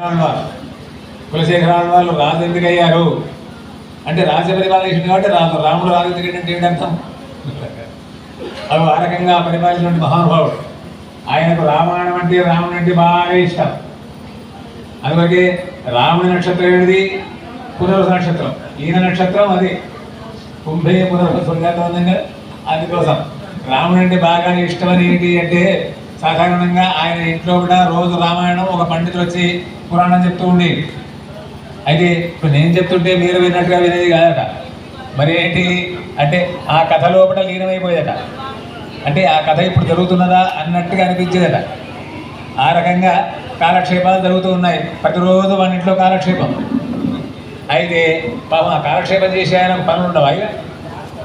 ఆళ్వార్ వాళ్ళు రాజు ఎందుకు అయ్యారు. అంటే రాజ్య పరిపాలన కాబట్టి రాజు రాముడు రాజు ఎందుకంటే ఏంటి అర్థం? అవి ఆ రకంగా పరిపాలించిన మహానుభావుడు. ఆయనకు రామాయణం అంటే రాముడు అంటే బాగా ఇష్టం. అందుకే రాముడి నక్షత్రం ఏంటిది? పునర్వస నక్షత్రం. ఈయన నక్షత్రం అది. కుంభే పునర్వస ఉందంగా అందుకోసం రాముడు అంటే బాగా ఇష్టం అని ఏంటి అంటే సాధారణంగా ఆయన ఇంట్లో కూడా రోజు రామాయణం ఒక పండితులు వచ్చి పురాణం చెప్తూ ఉండేది. అయితే ఇప్పుడు నేను చెప్తుంటే మీరు విన్నట్టుగా వినేది కాదట. మరి ఏంటి? అంటే ఆ కథ లోపల లీనమైపోయేదట. అంటే ఆ కథ ఇప్పుడు జరుగుతున్నదా అన్నట్టుగా అనిపించేదట. ఆ రకంగా కాలక్షేపాలు జరుగుతూ ఉన్నాయి. ప్రతిరోజు మన ఇంట్లో కాలక్షేపం. అయితే పాపం ఆ కాలక్షేపం చేసే ఆయనకు పనులు ఉండవు అయ్యా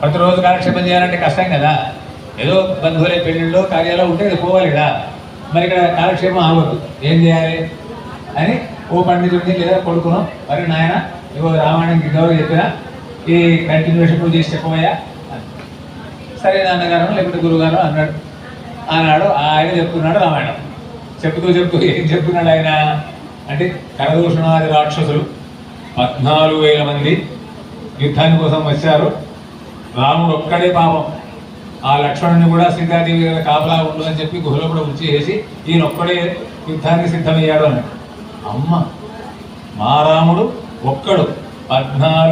ప్రతిరోజు కాలక్షేపం చేయాలంటే కష్టం కదా. ఏదో బంధువులే పెళ్ళిళ్ళు కార్యాలు ఉంటే ఇది పోవాలి కదా. మరి ఇక్కడ కాలక్షేమం ఆగదు. ఏం చేయాలి? అని ఓ పండితుడిని లేదా కొడుకును మరి నాయన ఇవో రామాయణం గౌరవ చెప్పిన ఈ కంటిన్యూషన్ నువ్వు చేసి చెప్పబోయా సరే నాన్నగారు లేకపోతే గురుగారు అన్నాడు. అన్నాడు ఆయన చెప్తున్నాడు రామాయణం. చెప్తూ చెప్తూ ఏం చెప్తున్నాడు ఆయన? అంటే కరదూషణాది రాక్షసులు పద్నాలుగు వేల మంది యుద్ధాని కోసం వచ్చారు. రాముడు ఒక్కడే పాపం. ఆ లక్ష్మణుని కూడా సీతాదేవి గారి కాపలా ఉండు అని చెప్పి గుహలో కూడా ఉంచి వేసి ఈయన ఒక్కడే యుద్ధానికి సిద్ధమయ్యాడు అన్నాడు. అమ్మ మా రాముడు ఒక్కడు. పద్నాలుగు